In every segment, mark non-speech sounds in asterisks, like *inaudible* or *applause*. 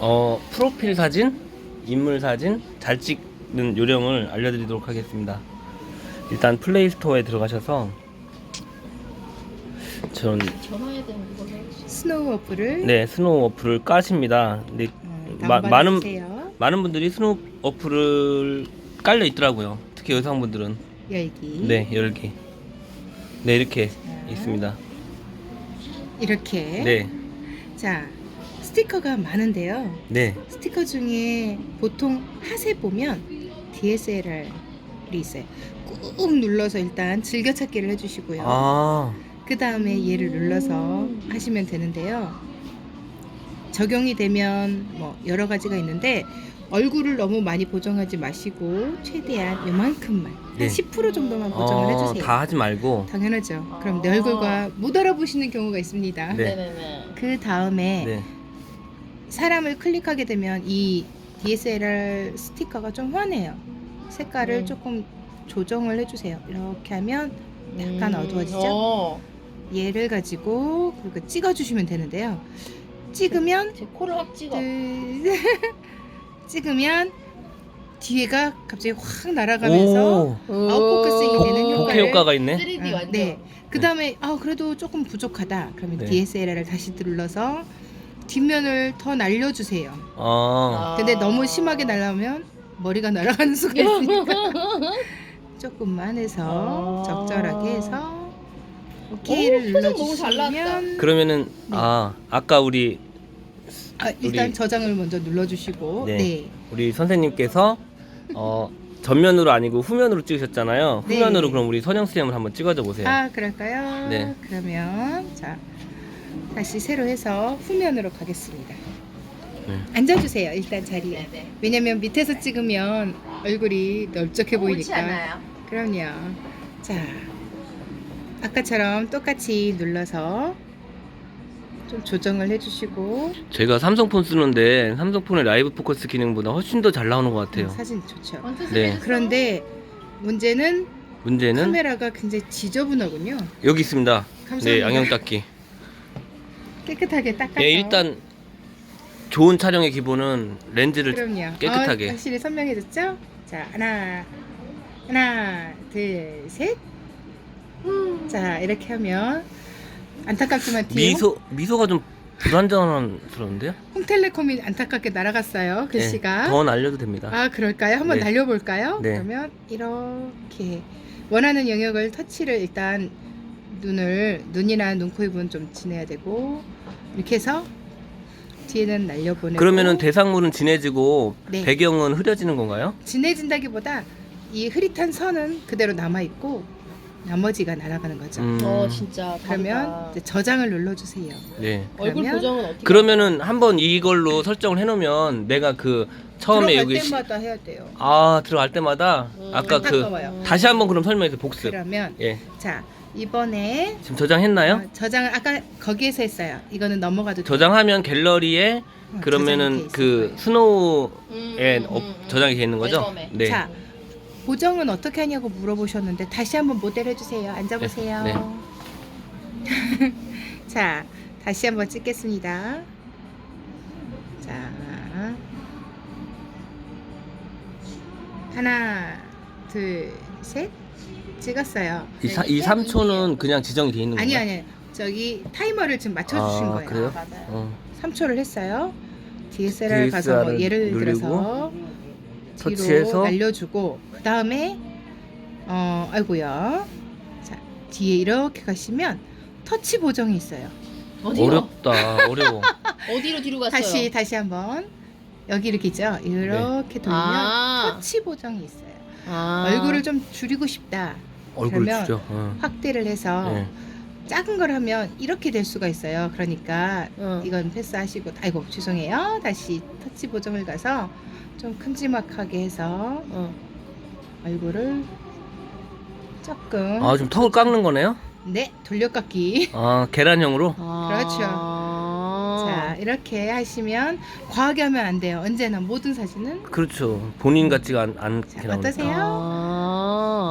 어, 프로필 사진, 인물 사진 잘 찍는 요령을 알려드리도록 하겠습니다. 일단 플레이 스토어에 들어가셔서 전. 스노우 어플을 네, 스노우 어플을 까십니다. 근데 음, 마- 많은. 많은 분들이 스노우 어플을 깔려 있더라고요. 특히 여성분들은 열기. 네, 열기. 네, 이렇게 있습니다. 이렇게. 네. 자, 스티커가 많은데요. 네. 스티커 중에 보통 핫에 보면 DSLR이 있어요. 꾹 눌러서 일단 즐겨찾기를 해주시고요. 아. 그 다음에 얘를 눌러서 하시면 되는데요. 적용이 되면 뭐 여러 가지가 있는데 얼굴을 너무 많이 보정하지 마시고 최대한 요만큼만 한 네. 10% 정도만 보정을 어, 해주세요. 다 하지 말고 당연하죠. 그럼 내 아. 얼굴과 못 알아보시는 경우가 있습니다. 네. 네네네. 그 다음에 네. 사람을 클릭하게 되면 이 DSLR 스티커가 좀 환해요. 색깔을 음. 조금 조정을 해주세요. 이렇게 하면 약간 음, 어두워지죠? 어. 얘를 가지고 그렇게 찍어주시면 되는데요. 찍으면 제 코를 확 찍어. 둘, *laughs* 찍으면 뒤에가 갑자기 확 날아가면서 오. 아웃포커싱이 오. 되는 효과를- 복해 효과가 있네. 3D 아, 완전. 네. 그 다음에 아 그래도 조금 부족하다. 그러면 네. DSLR을 다시 눌러서 뒷면을 더 날려주세요. 아. 근데 너무 심하게 날라오면 머리가 날아가는 수가 있으니까 *laughs* 조금만 해서 아. 적절하게 해서 오케이를 오, 표정 너무 잘 나왔다. 눌러주시면 그러면은 네. 아 아까 우리 아, 일단 우리- 저장을 먼저 눌러주시고 네. 네. 우리 선생님께서 어 전면으로 아니고 후면으로 찍으셨잖아요. 네. 후면으로 그럼 우리 선영 쌤을 한번 찍어줘 보세요. 아 그럴까요? 네. 그러면 자 다시 새로 해서 후면으로 가겠습니다. 네. 앉아주세요 일단 자리에. 네네. 왜냐면 밑에서 찍으면 얼굴이 넓적해 옳지 보이니까. 않아요. 그럼요. 자, 아까처럼 똑같이 눌러서 좀 조정을 해주시고 제가 삼성폰 쓰는데 삼성폰의 라이브 포커스 기능보다 훨씬 더 잘 나오는 것 같아요. 사진 좋죠. 네. 그런데 문제는 문제는 카메라가 굉장히 지저분하군요. 여기 있습니다. 감사합니다. 네, 양형 닦기. 깨끗하게 닦아서. 예, 일단 좋은 촬영의 기본은 렌즈를 그럼요. 깨끗하게. 어, 확실히 선명해졌죠? 자, 하나, 하나, 둘, 셋. 자, 이렇게 하면 안타깝지만 뒤에 미소 미소가 좀 불안전스러운데요? 홍텔레콤이 안타깝게 날아갔어요. 글씨가. 네, 더 날려도 됩니다. 아 그럴까요? 한번 네. 날려볼까요? 네. 그러면 이렇게 원하는 영역을 터치를 일단 눈을 눈이나 눈, 코, 입은 좀 지내야 되고 이렇게 해서 뒤에는 날려보내고 그러면은 대상물은 진해지고 네. 배경은 흐려지는 건가요? 진해진다기보다 이 흐릿한 선은 그대로 남아 있고 나머지가 날아가는 거죠. 음, 어 진짜. 그러면. 이제 저장을 눌러주세요. 네. 얼굴 그러면- 보정은 어떻게? 그러면은 한번 이걸로 설정을 해놓으면 내가 그 처음에 들어갈 여기 시- 때마다 해야 돼요. 아 들어갈 때마다 음, 아까 그 안타까워요. 다시 한번 그럼 설명해서 복습. 그러면 예. 자 이번에 지금 저장했나요? 어, 저장을 아까 거기에서 했어요. 이거는 넘어가도 돼요. 저장하면 갤러리에 어, 저장이 그러면은 있을 그 거예요. 스노우에 음, 음, 업- 음, 음. 저장이 돼 있는 거죠? 앨범에. 네. 자, 보정은 어떻게 하냐고 물어보셨는데 다시 한번 모델 해주세요. 앉아보세요. 네, *laughs* 자, 다시 한번 찍겠습니다. 자, 하나, 둘, 셋, 찍었어요. 이, 사, 이 3초는 그냥 지정이 돼 있는 아니 건가요? 아니, 저기 타이머를 지금 맞춰주신 아, 거예요. 그래요? 아, 맞아요. 어. 3초를 했어요. DSLR 가서 뭐 DSLR 예를 들어서 뒤로 터치해서 날려주고 그 다음에 어 아이고요 자 뒤에 이렇게 가시면 터치 보정이 있어요 어디로? 어렵다. 어려워. *laughs* 어디로 뒤로 갔어요? 다시 다시 한번 여기 이렇게 있죠 이렇게 돌리면 아. 터치 보정이 있어요 아. 얼굴을 좀 줄이고 싶다 얼굴 그러면 주죠. 어. 확대를 해서 네. 작은 걸 하면 이렇게 될 수가 있어요 그러니까 응. 이건 패스하시고 아이고 죄송해요 다시 터치 보정을 가서 좀 큼지막하게 해서 응. 얼굴을 조금 아, 좀 턱을 깎는 거네요? 네 돌려깎기 아, 계란형으로? 그렇죠. 자 이렇게 하시면 과하게 하면 안 돼요 언제나 모든 사진은 그렇죠. 본인 같지가 않, 않게 자, 나오니까. 어떠세요?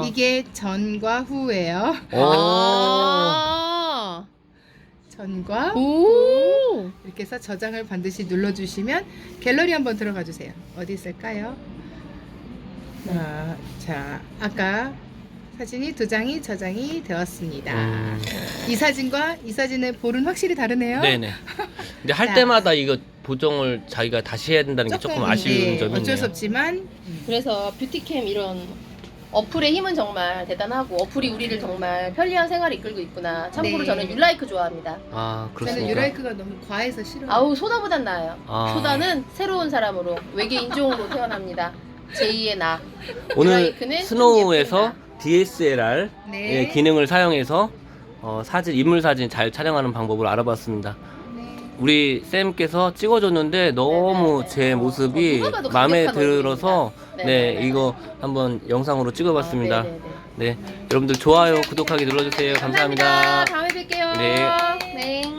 아. 이게 전과 후예요 오. 아. 전과 오. 이렇게 해서 저장을 반드시 눌러주시면 갤러리 한번 들어가 주세요. 어디 있을까요? 아, 자, 아까 사진이 두 장이 저장이 되었습니다. 음, 이 사진과 이 사진의 볼은 확실히 다르네요. 네네. 근데 할 자. 때마다 이거 보정을 자기가 다시 해야 된다는 게 조금 아쉬운 네, 점이 어쩔 수. 없지만 음, 그래서 뷰티캠 이런 어플의 힘은 정말 대단하고 어플이 우리를 정말 편리한 생활을 이끌고 있구나. 참고로 네. 저는 율라이크 좋아합니다. 아 저는 그렇습니까? 유라이크가 너무 과해서 싫어요. 아우 소다보단 나아요. 아. 소다는 새로운 사람으로 외계 인종으로 태어납니다. 제2의 나. 오늘 스노우에서 예쁘다. DSLR 네. 의 기능을 사용해서 어, 사진 인물 사진 잘 촬영하는 방법을 알아봤습니다. 네. 우리 쌤께서 찍어줬는데 너무. 제 어, 모습이 누가 봐도 마음에 강력한 들어서 얼굴입니다. 네 네네네. 이거 한번 영상으로 찍어봤습니다. 아, 네네네. 네 여러분들 좋아요 구독하기 눌러주세요. 감사합니다. 다음에 뵐게요. 네.